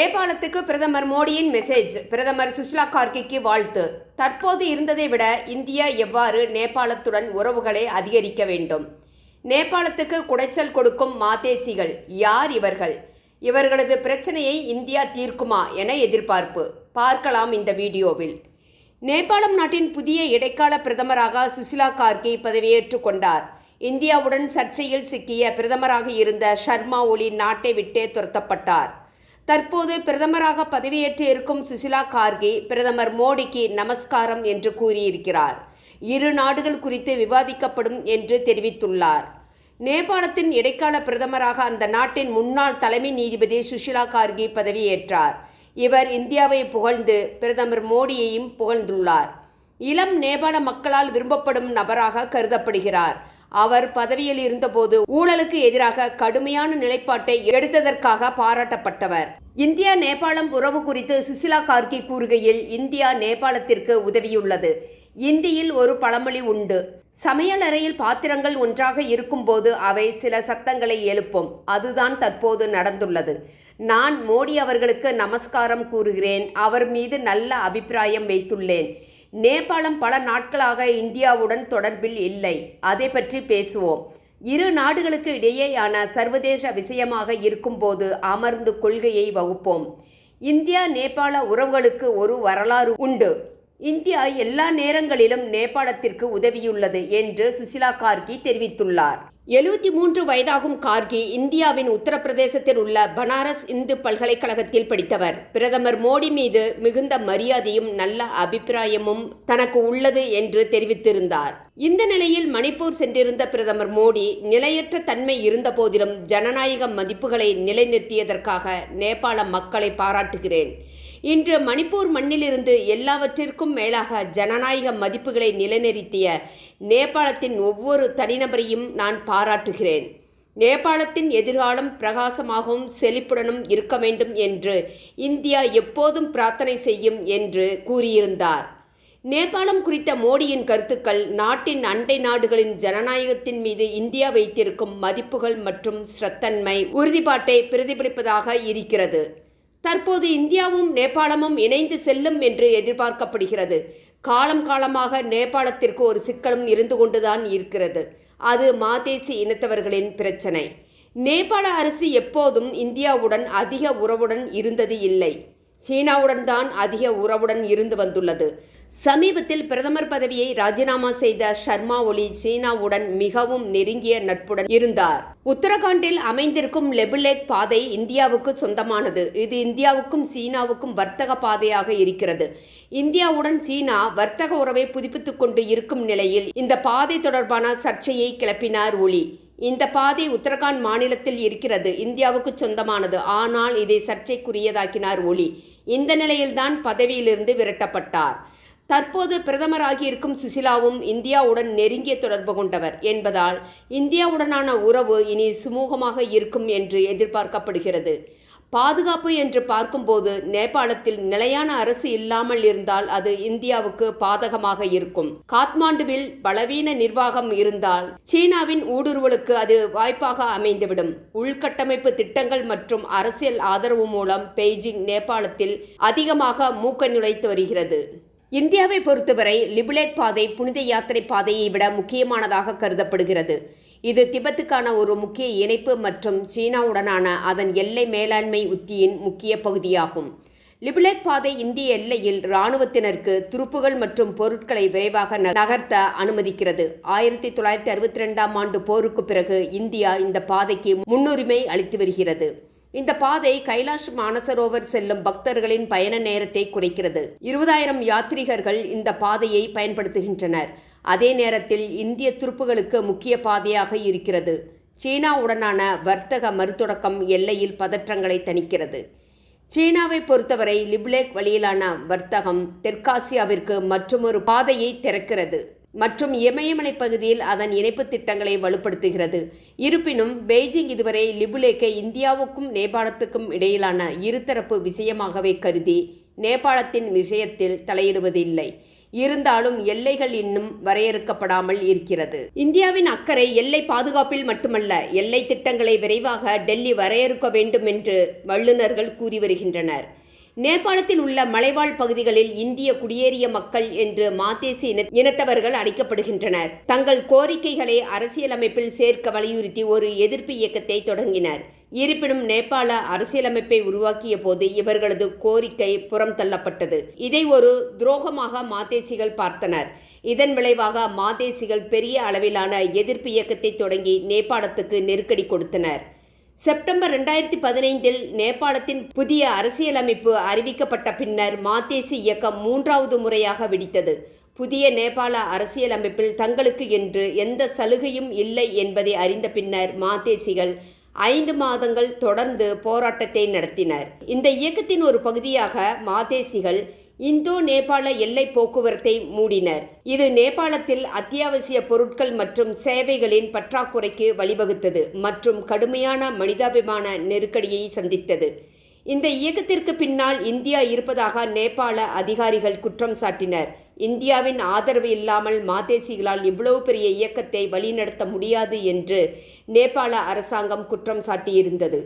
நேபாளத்துக்கு பிரதமர் மோடியின் மெசேஜ் பிரதமர் சுஷ்லா கார்கிக்கு வாழ்த்து. தற்போது இருந்ததை விட இந்தியா எவ்வாறு நேபாளத்துடன் உறவுகளை அதிகரிக்க வேண்டும்? நேபாளத்துக்கு குடைச்சல் கொடுக்கும் மாதேசிகள் யார் இவர்கள்? இவர்களது பிரச்சனையை இந்தியா தீர்க்குமா என எதிர்பார்ப்பு. பார்க்கலாம் இந்த வீடியோவில். நேபாளம் நாட்டின் புதிய இடைக்கால பிரதமராக சுசிலா கார்கே பதவியேற்றுக் கொண்டார். இந்தியாவுடன் சர்ச்சையில் சிக்கிய பிரதமராக இருந்த ஷர்மா ஒலி நாட்டை விட்டே துரத்தப்பட்டார். தற்போது பிரதமராக பதவியேற்று இருக்கும் சுசிலா கார்கே பிரதமர் மோடிக்கு நமஸ்காரம் என்று கூறியிருக்கிறார். இரு நாடுகள் குறித்து விவாதிக்கப்படும் என்று தெரிவித்துள்ளார். நேபாளத்தின் இடைக்கால பிரதமராக அந்த நாட்டின் முன்னாள் தலைமை நீதிபதி சுஷிலா கார்கி பதவியேற்றார். இவர் இந்தியாவை புகழ்ந்து பிரதமர் மோடியையும் புகழ்ந்துள்ளார். இளம் நேபாள மக்களால் விரும்பப்படும் நபராக கருதப்படுகிறார். அவர் பதவியில் இருந்தபோது ஊழலுக்கு எதிராக கடுமையான நிலைப்பாட்டை எடுத்ததற்காக பாராட்டப்பட்டவர். இந்தியா நேபாளம் உறவு குறித்து சுசிலா கார்கி கூறுகையில் இந்தியா நேபாளத்திற்கு உதவியுள்ளது. இந்தியில் ஒரு பழமொழி உண்டு. சமையலறையில் பாத்திரங்கள் ஒன்றாக இருக்கும்போது அவை சில சத்தங்களை எழுப்பும். அதுதான் தற்போது நடந்துள்ளது. நான் மோடி அவர்களுக்கு நமஸ்காரம் கூறுகிறேன். அவர் மீது நல்ல அபிப்பிராயம் வைத்துள்ளேன். நேபாளம் பல நாட்களாக இந்தியாவுடன் தொடர்பில் இல்லை. அதை பற்றி பேசுவோம். இரு நாடுகளுக்கு இடையேயான சர்வதேச விஷயமாக இருக்கும்போது அமர்ந்து கொள்கையை வகுப்போம். இந்தியா நேபாள உறவுகளுக்கு ஒரு வரலாறு உண்டு. இந்தியா எல்லா நேரங்களிலும் நேபாளத்திற்கு உதவியுள்ளது என்று சுசிலா கார்கி தெரிவித்துள்ளார். எழுபத்தி மூன்று வயதாகும் கார்கி இந்தியாவின் உத்தரப்பிரதேசத்தில் உள்ள பனாரஸ் இந்து பல்கலைக்கழகத்தில் படித்தவர். பிரதமர் மோடி மீது மிகுந்த மரியாதையும் நல்ல அபிப்பிராயமும் தனக்கு உள்ளது என்று தெரிவித்திருந்தார். இந்த நிலையில் மணிப்பூர் சென்றிருந்த பிரதமர் மோடி நிலையற்ற தன்மை இருந்த போதிலும் ஜனநாயக மதிப்புகளை நிலைநிறுத்தியதற்காக நேபாள மக்களை பாராட்டுகிறேன். இன்று மணிப்பூர் மண்ணிலிருந்து எல்லாவற்றிற்கும் மேலாக ஜனநாயக மதிப்புகளை நிலைநிறுத்திய நேபாளத்தின் ஒவ்வொரு தனிநபரையும் நான் பாராட்டுகிறேன். நேபாளத்தின் எதிர்காலம் பிரகாசமாகவும் செழிப்புடனும் இருக்க வேண்டும் என்று இந்தியா எப்போதும் பிரார்த்தனை செய்யும் என்று கூறியிருந்தார். நேபாளம் குறித்த மோடியின் கருத்துக்கள் நாட்டின் அண்டை நாடுகளின் ஜனநாயகத்தின் மீது இந்தியா வைத்திருக்கும் மதிப்புகள் மற்றும் ஸ்ரத்தன்மை உறுதிப்பாட்டை பிரதிபலிப்பதாக இருக்கிறது. தற்போது இந்தியாவும் நேபாளமும் இணைந்து செல்லும் என்று எதிர்பார்க்கப்படுகிறது. காலம் காலமாக நேபாளத்திற்கு ஒரு சிக்கலும் இருந்து கொண்டுதான் இருக்கிறது. அது மாதேசி இனத்தவர்களின் பிரச்சனை. நேபாள அரசு எப்போதும் இந்தியாவுடன் அதிக உறவுடன் இருந்தது இல்லை. சீனாவுடன் தான் அதிக உறவுடன் இருந்து வந்துள்ளது. சமீபத்தில் பிரதமர் பதவியை ராஜினாமா செய்த ஷர்மா ஒலி சீனாவுடன் மிகவும் நெருங்கிய நட்புடன் இருந்தார். உத்தரகாண்டில் அமைந்திருக்கும் லெபுலேக் பாதை இந்தியாவுக்கு சொந்தமானது. இது இந்தியாவுக்கும் சீனாவுக்கும் வர்த்தக பாதையாக இருக்கிறது. இந்தியாவுடன் சீனா வர்த்தக உறவை புதுப்பித்துக் கொண்டு இருக்கும் நிலையில் இந்த பாதை தொடர்பான சர்ச்சையை கிளப்பினார் ஒலி. இந்த பாதை உத்தரகாண்ட் மாநிலத்தில் இருக்கிறது. இந்தியாவுக்கு சொந்தமானது. ஆனால் இதை சர்ச்சைக்குரியதாக்கினார் ஒலி. இந்த நிலையில்தான் பதவியிலிருந்து விரட்டப்பட்டார். தற்போது பிரதமராகியிருக்கும் சுசிலாவும் இந்தியாவுடன் நெருங்கிய தொடர்பு கொண்டவர் என்பதால் இந்தியாவுடனான உறவு இனி சுமூகமாக இருக்கும் என்று எதிர்பார்க்கப்படுகிறது. பாதுகாப்பு என்று பார்க்கும்போது நேபாளத்தில் நிலையான அரசு இல்லாமல் இருந்தால் அது இந்தியாவுக்கு பாதகமாக இருக்கும். காத்மாண்டுவில் பலவீன நிர்வாகம் இருந்தால் சீனாவின் ஊடுருவலுக்கு அது வாய்ப்பாக அமைந்துவிடும். உள்கட்டமைப்பு திட்டங்கள் மற்றும் அரசியல் ஆதரவு மூலம் பெய்ஜிங் நேபாளத்தில் அதிகமாக மூக்க நுழைத்து வருகிறது. இந்தியாவை பொறுத்தவரை லிபுலேக் பாதை புனித யாத்திரை பாதையை விட முக்கியமானதாக கருதப்படுகிறது. இது திபெத்துக்கான ஒரு முக்கிய இணைப்பு மற்றும் சீனாவுடனான அதன் எல்லை மேலாண்மை உத்தியின் முக்கிய பகுதியாகும். லிபுலேக் பாதை இந்திய எல்லையில் இராணுவத்தினருக்கு துருப்புகள் மற்றும் பொருட்களை விரைவாக நகர்த்த அனுமதிக்கிறது. ஆயிரத்தி தொள்ளாயிரத்தி அறுபத்தி ரெண்டாம் ஆண்டு போருக்கு பிறகு இந்தியா இந்த பாதைக்கு முன்னுரிமை அளித்து வருகிறது. இந்த பாதை கைலாஷ் மானசரோவர் செல்லும் பக்தர்களின் பயண நேரத்தை குறைக்கிறது. இருபதாயிரம் யாத்ரீகர்கள் இந்த பாதையை பயன்படுத்துகின்றனர். அதே நேரத்தில் இந்திய துருப்புகளுக்கு முக்கிய பாதையாக இருக்கிறது. சீனாவுடனான வர்த்தக மறுதொடக்கம் எல்லையில் பதற்றங்களை தணிக்கிறது. சீனாவை பொறுத்தவரை லிப்லேக் வழியிலான வர்த்தகம் தெற்காசியாவிற்கு மற்றொரு பாதையை திறக்கிறது. மற்றும் இமயமலை பகுதியில் அதன் இணைப்பு திட்டங்களை வலுப்படுத்துகிறது. இருப்பினும் பெய்ஜிங் இதுவரை லிபுலேக்கை இந்தியாவுக்கும் நேபாளத்துக்கும் இடையிலான இருதரப்பு விஷயமாகவே கருதி நேபாளத்தின் விஷயத்தில் தலையிடுவதில்லை. இருந்தாலும் எல்லைகள் இன்னும் வரையறுக்கப்படாமல் இருக்கிறது. இந்தியாவின் அக்கறை எல்லை பாதுகாப்பில் மட்டுமல்ல எல்லை திட்டங்களை விரைவாக டெல்லி வரையறுக்க வேண்டும் என்று வல்லுநர்கள் கூறி வருகின்றனர். நேபாளத்தில் உள்ள மலைவாழ் பகுதிகளில் இந்திய குடியேறிய மக்கள் என்று மாத்தேசி இனத்தவர்கள் அழைக்கப்படுகின்றனர் தங்கள் கோரிக்கைகளை அரசியலமைப்பில் சேர்க்க வலியுறுத்தி ஒரு எதிர்ப்பு இயக்கத்தை தொடங்கினர். இருப்பினும் நேபாள அரசியலமைப்பை உருவாக்கிய போது இவர்களது கோரிக்கை புறம் தள்ளப்பட்டது. இதை ஒரு துரோகமாக மாதேசிகள் பார்த்தனர். இதன் விளைவாக மாதேசிகள் பெரிய அளவிலான எதிர்ப்பு இயக்கத்தை தொடங்கி நேபாளத்துக்கு நெருக்கடி கொடுத்தனர். செப்டம்பர் ரெண்டாயிரத்தி பதினைந்தில் நேபாளத்தின் புதிய அரசியலமைப்பு அறிவிக்கப்பட்ட பின்னர் மாதேசி இயக்கம் மூன்றாவது முறையாக வெடித்தது. புதிய நேபாள அரசியலமைப்பில் தங்களுக்கு என்று எந்த சலுகையும் இல்லை என்பதை அறிந்த பின்னர் மாதேசிகள் ஐந்து மாதங்கள் தொடர்ந்து போராட்டத்தை நடத்தினர். இந்த இயக்கத்தின் ஒரு பகுதியாக மாதேசிகள் இந்தோ நேபாள எல்லை போக்குவரத்தை மூடினர். இது நேபாளத்தில் அத்தியாவசிய பொருட்கள் மற்றும் சேவைகளின் பற்றாக்குறைக்கு வழிவகுத்தது மற்றும் கடுமையான மனிதாபிமான நெருக்கடியை சந்தித்தது. இந்த இயக்கத்திற்கு பின்னால் இந்தியா இருப்பதாக நேபாள அதிகாரிகள் குற்றம் சாட்டினர். இந்தியாவின் ஆதரவு இல்லாமல் மாதேசிகளால் இவ்வளவு பெரிய இயக்கத்தை வழிநடத்த முடியாது என்று நேபாள அரசாங்கம் குற்றம் சாட்டியிருந்தது.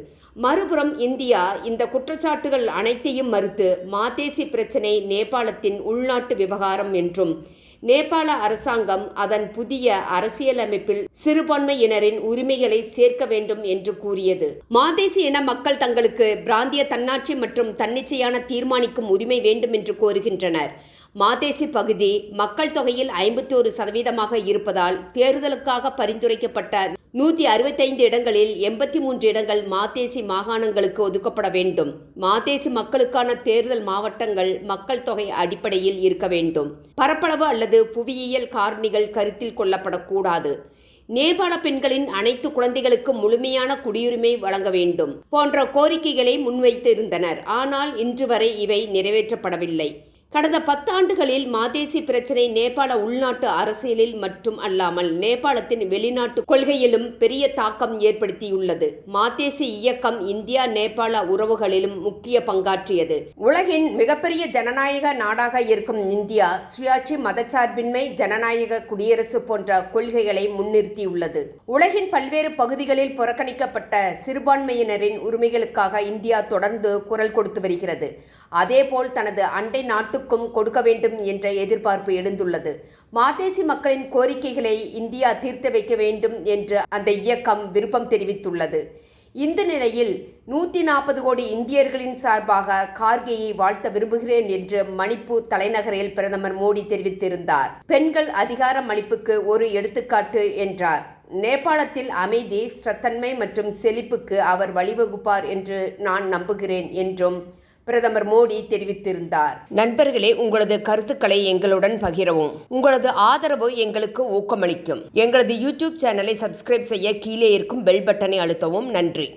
மறுபுறம் இந்தியா இந்த குற்றச்சாட்டுகள் அனைத்தையும் மறுத்து மாதேசி பிரச்சினை நேபாளத்தின் உள்நாட்டு விவகாரம் என்றும் நேபாள அரசாங்கம் அதன் புதிய அரசியலமைப்பில் சிறுபான்மையினரின் உரிமைகளை சேர்க்க வேண்டும் என்று கூறியது. மாதேசி இன மக்கள் தங்களுக்கு பிராந்திய தன்னாட்சி மற்றும் தன்னிச்சையான தீர்மானிக்கும் உரிமை வேண்டும் என்று கோருகின்றனர். மாதேசி பகுதி மக்கள் தொகையில் ஐம்பத்தோரு சதவீதமாக இருப்பதால் தேர்தலுக்காக பரிந்துரைக்கப்பட்ட நூற்றி அறுபத்தைந்து இடங்களில் எண்பத்தி மூன்று இடங்கள் மாதேசி மாகாணங்களுக்கு ஒதுக்கப்பட வேண்டும். மாதேசி மக்களுக்கான தேர்தல் மாவட்டங்கள் மக்கள் தொகை அடிப்படையில் இருக்க வேண்டும். பரப்பளவு அல்லது புவியியல் காரணிகள் கருத்தில் கொள்ளப்படக்கூடாது. நேபாள பெண்களின் அனைத்து குழந்தைகளுக்கும் முழுமையான குடியுரிமை வழங்க வேண்டும் போன்ற கோரிக்கைகளை முன்வைத்திருந்தனர். ஆனால் இன்று வரை இவை நிறைவேற்றப்படவில்லை. கடந்த பத்தாண்டுகளில் மாதேசி பிரச்சினை நேபாள உள்நாட்டு அரசியலில் மட்டும் அல்லாமல் நேபாளத்தின் வெளிநாட்டு கொள்கையிலும் பெரிய தாக்கம் ஏற்படுத்தியுள்ளது. மாதேசி இயக்கம் இந்தியா நேபாள உறவுகளிலும் முக்கிய பங்காற்றியது. உலகின் மிகப்பெரிய ஜனநாயக நாடாக இருக்கும் இந்தியா சுயாட்சி மதச்சார்பின்மை ஜனநாயக குடியரசு போன்ற கொள்கைகளை முன்னிறுத்தியுள்ளது. உலகின் பல்வேறு பகுதிகளில் புறக்கணிக்கப்பட்ட சிறுபான்மையினரின் உரிமைகளுக்காக இந்தியா தொடர்ந்து குரல் கொடுத்து வருகிறது. அதேபோல் தனது அண்டை நாட்டுக்கும் கொடுக்க வேண்டும் என்ற எதிர்பார்ப்பு எழுந்துள்ளது. மாதேசி மக்களின் கோரிக்கைகளை இந்தியா தீர்த்து வைக்க வேண்டும் என்று அந்த இயக்கம் விருப்பம் தெரிவித்துள்ளது. இந்த நிலையில் நூற்றி நாற்பது கோடி இந்தியர்களின் சார்பாக கார்கேயை வாழ்த்த விரும்புகிறேன் என்று மணிப்பூர் தலைநகரில் பிரதமர் மோடி தெரிவித்திருந்தார். பெண்கள் அதிகாரம் அளிப்புக்கு ஒரு எடுத்துக்காட்டு என்றார். நேபாளத்தில் அமைதி ஸ்ரத்தன்மை மற்றும் செழிப்புக்கு அவர் வழிவகுப்பார் என்று நான் நம்புகிறேன் என்றும் பிரதமர் மோடி தெரிவித்திருந்தார். நண்பர்களே உங்களது கருத்துக்களை எங்களுடன் பகிரவும். உங்களது ஆதரவு எங்களுக்கு ஊக்கமளிக்கும். எங்களது யூடியூப் சேனலை சப்ஸ்கிரைப் செய்ய கீழே இருக்கும் பெல் பட்டனை அழுத்தவும். நன்றி.